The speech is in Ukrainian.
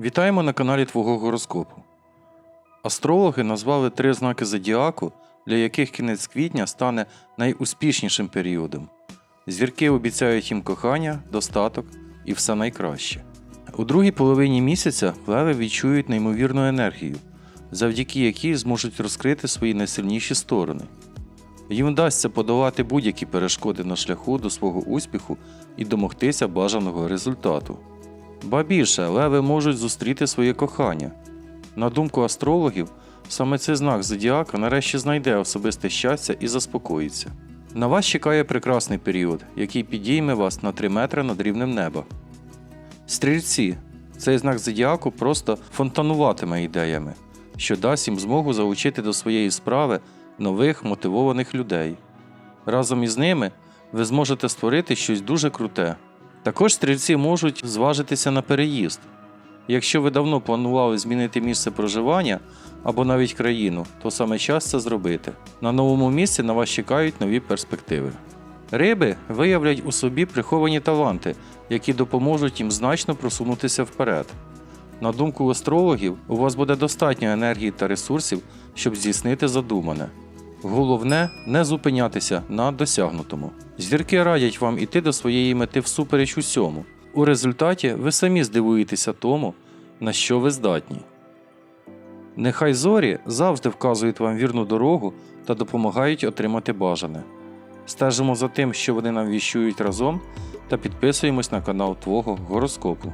Вітаємо на каналі Твого гороскопу. Астрологи назвали три знаки зодіаку, для яких кінець квітня стане найуспішнішим періодом. Зірки обіцяють їм кохання, достаток і все найкраще. У другій половині місяця леви відчують неймовірну енергію, завдяки якій зможуть розкрити свої найсильніші сторони. Їм вдасться подолати будь-які перешкоди на шляху до свого успіху і домогтися бажаного результату. Ба більше, леви можуть зустріти своє кохання. На думку астрологів, саме цей знак зодіака нарешті знайде особисте щастя і заспокоїться. На вас чекає прекрасний період, який підійме вас на 3 метри над рівнем неба. Стрільці цей знак зодіаку просто фонтануватиме ідеями, що дасть їм змогу залучити до своєї справи нових мотивованих людей. Разом із ними ви зможете створити щось дуже круте. Також стрільці можуть зважитися на переїзд. Якщо ви давно планували змінити місце проживання або навіть країну, то саме час це зробити. На новому місці на вас чекають нові перспективи. Риби виявлять у собі приховані таланти, які допоможуть їм значно просунутися вперед. На думку астрологів, у вас буде достатньо енергії та ресурсів, щоб здійснити задумане. Головне не зупинятися на досягнутому. Зірки радять вам іти до своєї мети всупереч усьому. У результаті ви самі здивуєтеся тому, на що ви здатні. Нехай зорі завжди вказують вам вірну дорогу та допомагають отримати бажане. Стежимо за тим, що вони нам віщують разом, та підписуємось на канал Твого гороскопу.